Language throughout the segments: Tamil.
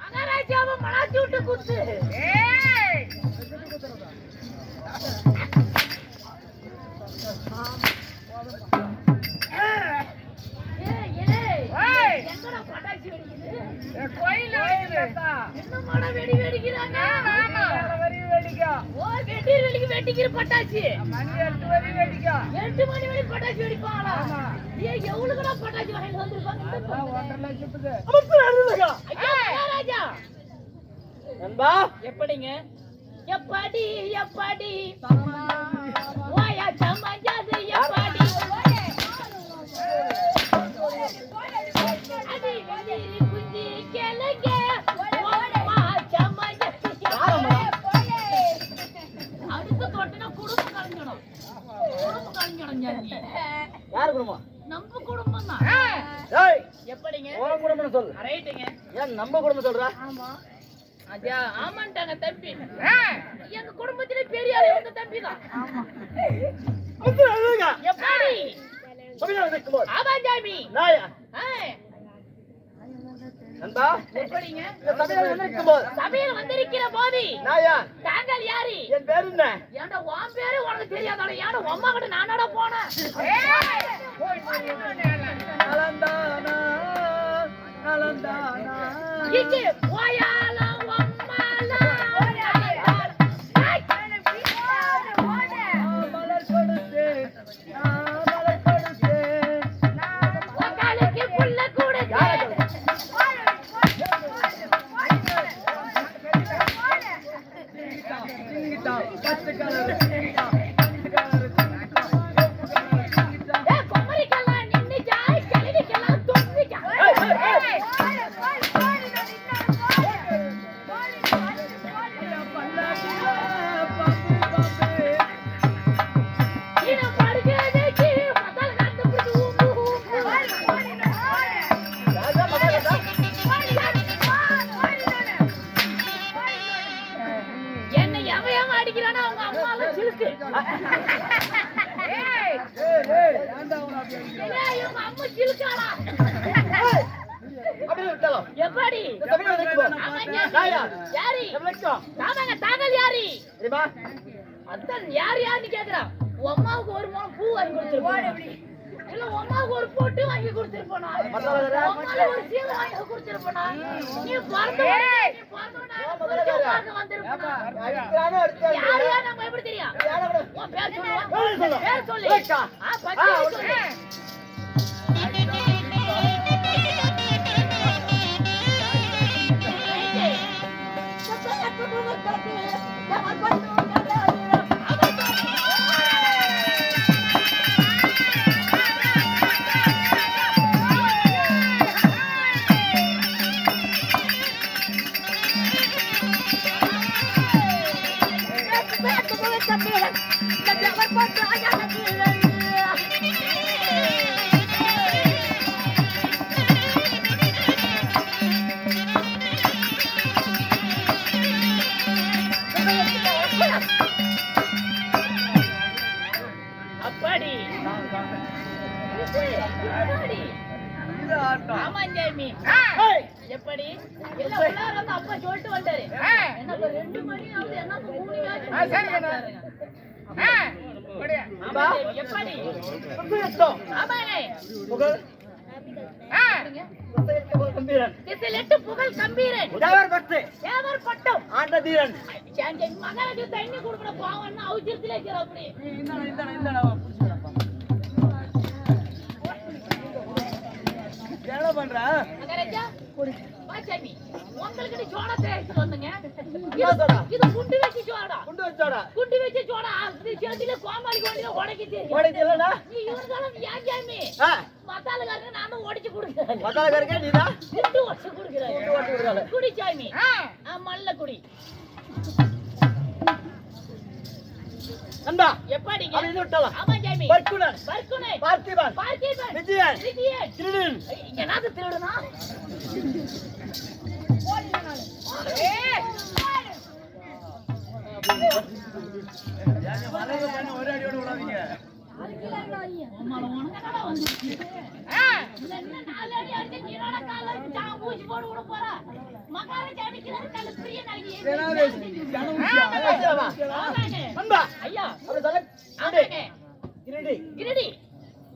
மகாராஜாவை மலாத்தி விட்டு குத்து? கோயில் வெடிக்குது? இன்னுமாடா வெடி வெடிக்கிறாங்க? வரி வெடிக்கும் ஓ, வெடிர் வெடிக்கு வெடிக்கிற பட்டாசு. மணி எட்டு வரி வெடிக்கும் எட்டு மணி வரைக்கும் பட்டாசு வெடிப்பாங்களா? ஆமா. ஏய், எவ்வளவுக்குடா பட்டாசு வாங்கிட்டு வந்திருப்பாங்க? அதெல்லாம் ஒன்றரை லட்சத்துக்கு. ஐயா, மகாராஜா. நண்பா. எப்படிங்க? எப்படி எப்படி? ஓயா சமஞ்சது எப்படி? யார் குடும்பம்? நம்ம குடும்பம் தான். ஏய்! எப்படிங்க? உன் குடும்பம்னு சொல்லு. ரைட்டுங்க ஏன் நம்ம குடும்பம் சொல்ற? ஆமா. அஜா ஆமாண்டாங்க தம்பி. எங்க குடும்பத்திலே பெரிய ஆளு உங்க தம்பி தான். எப்படி. ஆமா ஜாமி. நாயா? ஆ, நண்பா எப்படிங்க? இந்த சபையில நிற்கும்போது. சபையில் வந்திருக்கிற போதி நாயா தாங்கள் யாரு? என் பேரு என்ன? ஏன்டா உன் பேரு உனக்கு தெரியாதாடா ஏன்டா அம்மா கிட்ட நானடா போனேன்? நலந்தானா நலந்தானா. இங்கே போயாலா down. That's the color. எப்படி அதான் யார் யாருன்னு கேக்குறான் உன் அம்மாவுக்கு ஒரு முழம் பூ வாங்கி கொடுத்துருப்போம் இல்ல உன் அம்மாவுக்கு ஒரு பொட்டு வாங்கி கொடுத்துருப்போனா? அம்மாவுக்கு ஒரு சீலை வாங்கி கொடுத்துருப்போனா? நீ பிறந்த நீ பிறந்த உடனே புருஷன் பார்க்க வந்திருப்பனா. யார் யார் நம்ம எப்படி தெரியும்? உன் பேர் சொல்லுவா பேர் சொல்லு. எப்படி? அப்பா சொல்லிட்டு வந்தாரு. என்ன இப்ப ரெண்டு மணி ஆகுது என்ன இப்ப மூணு ஆச்சு? ஆ, சரி, கண்ணா. ஆமா ஜெயமி, எப்படி? ஆமாண்ணே திசையில் எட்டு புகழ். கம்பீரன். தேவர் பட்டம். தண்ணி கொடுக்கற பாவம்னா இருக்கிற அப்படி பண்ற மகாராஜா சாமி. உங்களுக்கு சோடா தேய்ச்சி வந்துங்க சோடா? இது குண்டு வச்சு சோடா. குண்டு வச்சோடா குண்டு வச்சு சோடா. சேர்த்துல கோமாளி கோண்டில உடைக்க தெரியும் உடைக்கு இல்லடா நீ ஏன் மசாலுக்காரங்க உடைச்சு கொடுக்குறேன். குண்டு உடைச்சு கொடுக்குறேன். குடி மல்ல குடி நண்பா எப்படிங்க அப்படி விட்டலாம் ஆமா சாமி பர்க்குடன். பர்க்குனை பார்த்திபன். பார்த்திபன். விஜயன். விஜயன். திருடன். இங்க என்னது திருடுனா? ஒரே அடியோட விடாதீங்க அடி அடிச்சு நீரோட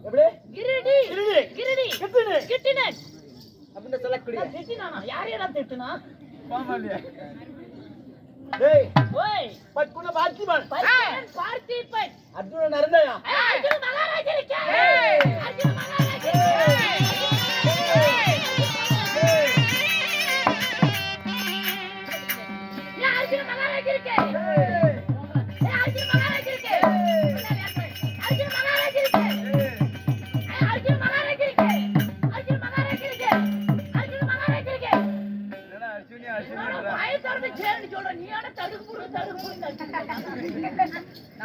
எப்படி? கிரிடி, கிரிடி. கிரிடி, கிட்டுனு. கிட்டினன். அப்படின்னு சொல்லக்கூடிய. யாரையெல்லாம் திட்டுனா? டேய், பட்குன பார்த்திபன். பைத்தியன் பார்த்திபன்.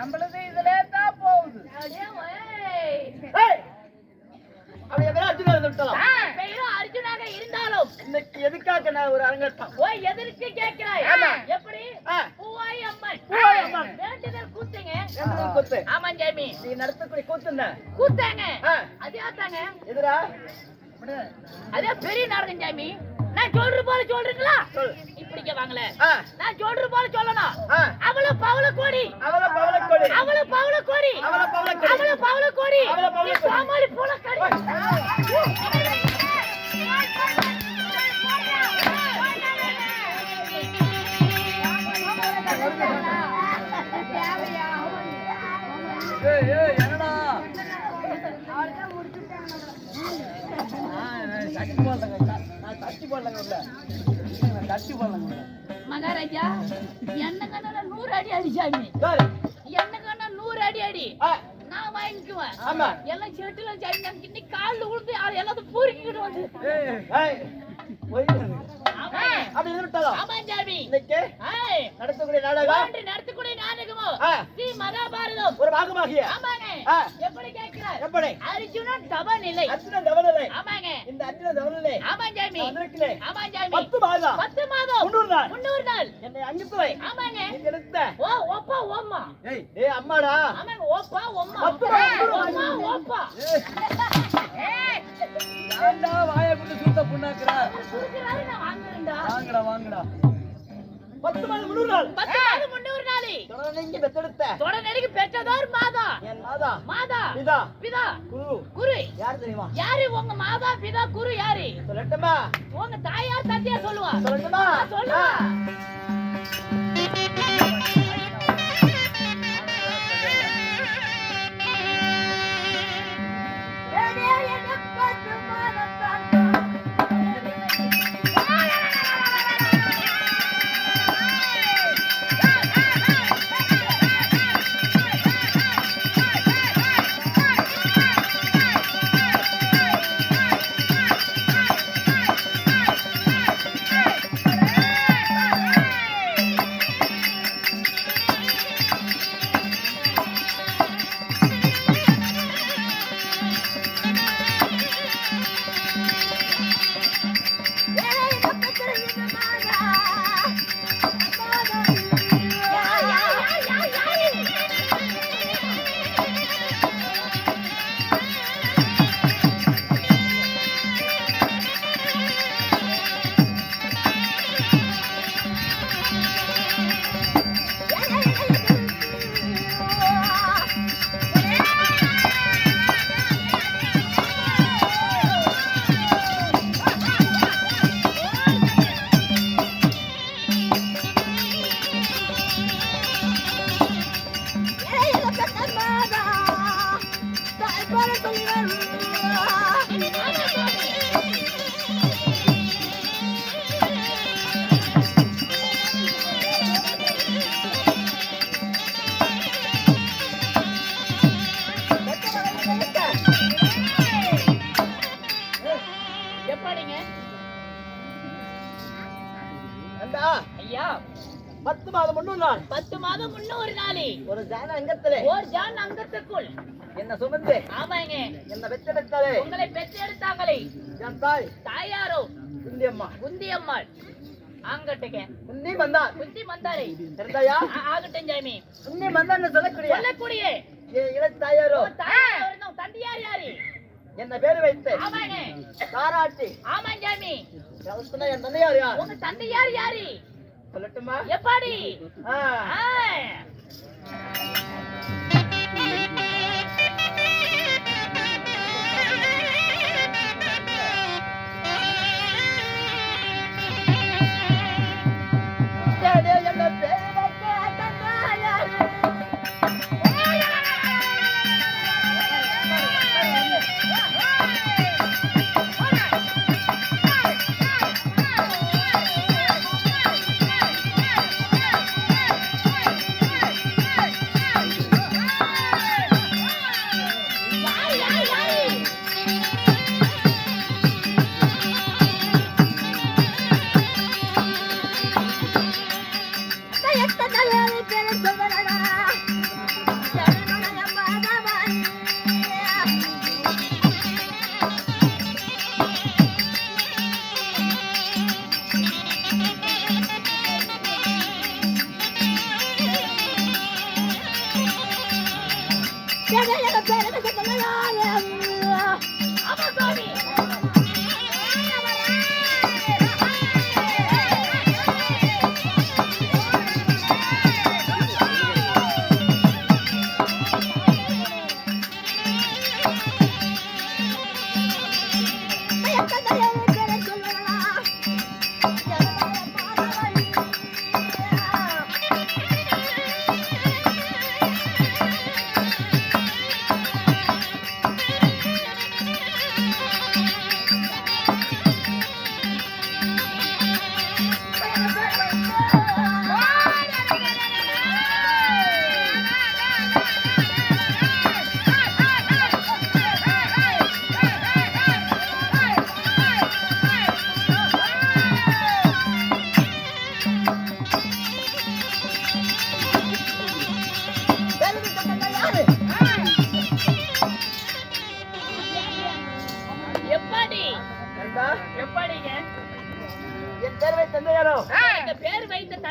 நம்மளது இதுல தான் போகுது. அப்படி. பெயரும் அர்ஜுனாக இருந்தாலும். இன்னைக்கு எதுக்காக நான் ஒரு அரங்கட்டம் ஓய் எதற்கு கேட்கிறாய். ஆமா. எப்படி. பூவாய் அம்மன். பூவாய் அம்மன். வேண்டுதல் கூத்துங்க. வேண்டுதல் கூத்து. ஆமா ஜாமி. நீ நடத்தக்கூடிய கூத்தாங்க. ஆ. அதே தாங்க எதிரா? அதே பெரிய நாடகம் ஜாமி. நான் சொல்ற போல சொல்றீங்களா? சொல். இப்படிக்க வாங்கல ஆ, நான் சொல்ற போல சொல்லணும். அவள பவள கோடி. அவள பவள அவள பவள அவள பவள கொடி. அவள பவள கோடி அவள பவள நீ கொடி. கோமாளி பூல கடி. ஏய் ஏய் என்னடா? ஆ, நான் சட்டி போடலங்க நான் சட்டி போடலங்க உள்ள. நான் சட்டி போடலங்க உள்ள. மகாராஜா என்ன கண்ணா நூறு அடி அடி அடி அடி. நான் வாங்கிக்குவேன். ஆமா. எல்லாம் செட்டுல நமக்கு இன்னைக்கு காலில் விழுந்து அது எல்லாத்தையும் பூரிக்கிட்டு வந்து. நடத்தக்கூடிய நாடகம். ஸ்ரீ மகாபாரதம். ஒரு பாகமாகிய? ஆமாங்க. எப்படி கேட்கிறார்? எப்படி? அர்ஜுனன் தவ நிலை அர்ஜுனன் ஆமாங்க. இந்த அர்ஜுனன் தவனலை ஆமா சாமி பத்து மாதம் பத்து மாதம் முன்னூறு நாள் முன்னூறு நாள் என்னை அங்கித்துவை ஆமாங்க நீங்க எடுத்த ஓ ஓப்பா ஓம்மா. ஏய் அம்மாடா. ஆமாங்க ஓப்பா ஓம்மா. மாதம் ஓம்மா ஓப்பா. ஏண்டா வாயை கொண்டு சுத்த புண்ணாக்குற? குடுக்குறாரு நான் வாங்குறேன்டா. வாங்கடா வாங்கடா. பத்து மாதம் முன்னூறு நாள். பத்து மாதம் முன்னூறு நாளை. தொடர்ந்து பெத்தெடுத்த. பெற்றதோர் மாதா. என் மாதா. மாதா. இதா பிதா. குரு. குரு. யார் தெரியுமா? யாரு? உங்க மாதா பிதா குரு யாரு? சொல்லட்டுமா? உங்க தாயார் தந்தையா சொல்லுவா. சொல்லட்டுமா? சொல்லுவா. ஐயா. பத்து மாதம் முன்னூறு நாள் பத்து மாதம் முன்னூறு நாளே. ஒரு ஜான அங்கத்திலே. ஓர் ஜான் அங்கத்துக்குள் என்ன சுமந்து? ஆமாங்க. என்ன பெற்றெடுத்தாலே? உங்களை பெற்றெடுத்தாங்களே. என் தாய். தாயாரோ? குந்தியம்மா குந்தியம்மாள் ஆங்கட்டுங்க. குந்தி வந்தான் குந்தி மந்தாரை தெரிந்தாயா? ஆ- ஆகட்டும் ஜாமி. குந்தி வந்தான்னு சொல்லக்கூடிய சொல்லக்கூடிய. என் இளத்தாயாரோ தாயார்? இருந்தோம் தந்தையார் யாரு? என்ன பேரு வைத்து? ஆமாங்க. தாராட்டி ஆமாங்க சாமி. சொன்னா என் தந்தையார் யார்? உங்க தந்தை யார்? யாரு சொல்லட்டுமா? எப்படி? ஆமா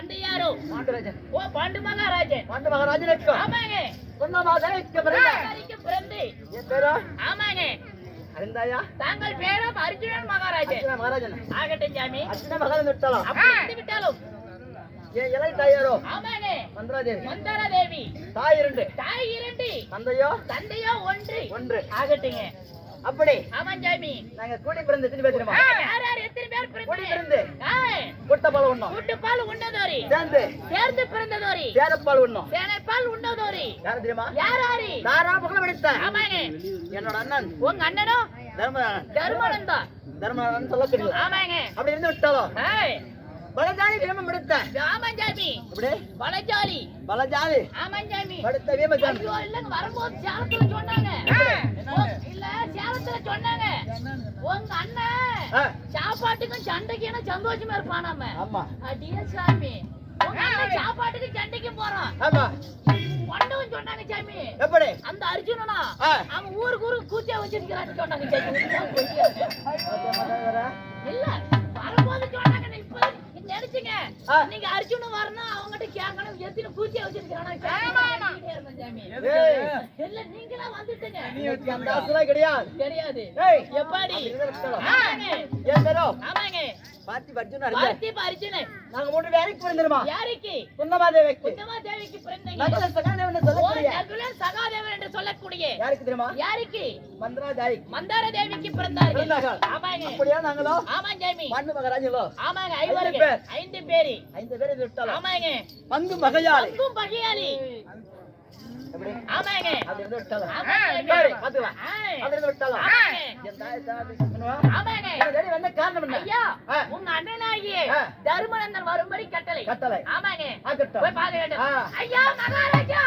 பேர் வைத்த தந்தை யாரோ பாண்டராஜன் ஓ பாண்டு மகாராஜன். பாண்ட மகாராஜனுக்கும் ஆமாங்க. சொன்னமாக பிறந்த மகாராஜிக்கு பிறந்து. என் பேரா? ஆமாங்க. அறிந்தாயா தாங்கள் பேரும் அர்ஜுனன் மகாராஜன். ஆகட்டும் சாமி. அர்ஜுன மகாராஜன் விட்டாலாம். அப்படி விட்டாலும். என் தாயாரோ? மந்திராதேவி. தாய் இரண்டு. தாய் இரண்டு. தந்தையோ? தந்தையோ ஒன்று. ஒன்று. ஆகட்டுங்க. அப்படி. ஆமாம் சாமி நாங்க கூடி பிறந்து எத்தனை பேர் தெரியுமா? யார் யார் எத்தனை பேர் கூடி பிறந்து பிறந்து குட்ட பால் உண்ணோம் கூட்டு பால் உண்டதோரி சேர்ந்து. சேர்ந்து பிறந்ததோரி. சேரப்பால் உண்ணோம் சேனை பால் உண்டதோரி யாரு தெரியுமா? யார் யாரு? தாரா புகழ படித்த ஆமாங்க. என்னோட அண்ணன். உங்க அண்ணனோ? தர்மநாதன். தர்மானந்தா தர்மநாதன் சொல்லக்கூடிய ஆமாங்க. அப்படி இருந்து விட்டாலோ? ஏய், பலஜாதி வீமம் அப்படி பலஜாலி ஆமாம் சாமி படுத்த வீமஜான் ஐயோ இல்லங்க வரும்போது சேலத்துல சொன்னாங்க. இல்ல சேலத்துல சொன்னாங்க. உங்க அண்ணன் சாப்பாட்டுக்கும் சண்டைக்கும் சந்தோஷமா இருப்பானாம ஆமா. அடியே சாமி. உங்க அண்ணன் சாப்பாட்டுக்கு சண்டைக்கும் போறான். ஆமா. சொன்னாங்க சாமி. எப்படி? அந்த அர்ஜுனனா. அவன் ஊருக்கு ஊருக்கு கூச்சா வச்சிருக்கிறான்னு சொன்னாங்க சாமி. இல்ல. நீங்க அர்ஜுனன் வரணும் அவங்ககிட்ட கேட்கணும். எத்தனை கூச்சியா வச்சிருக்கானா சாமி. ஏய், இல்ல நீங்களா வந்துட்டுங்க. எனக்கு அந்த ஆசைலாம் கிடையாது. ஏய், எப்படி. ஆமாங்க. அர்ஜுனா பார்த்தி அர்ஜுனன் நாங்க மூணு பேருக்கு பிறந்திருமா யாருக்கு? குந்தமாதேவிக்கு. குந்தமா தேவிக்கு பிறந்தீங்க. நகுல சகாதேவன் ஓ சொல்லக்கூடிய நகுலன் சகாதேவன் என்று சொல்லக்கூடிய யாருக்கு தெரியுமா? யாருக்கு? மந்தார தேவிக்கு பிறந்தார்கள். ஆமாங்க. அப்படியா நாங்களோ? ஆமா ஜாமி மண்ணு மகாராஜங்களோ ஆமாங்க பேர். ஐந்து பேரு. ஐந்து பேர் விட்டாலும். ஆமாங்க. பங்கு மகையாளி. தர்மநந்தன் வரும்படி கட்டளை. கட்டளை. ஆமாங்க. ஐயா மகாராஜா!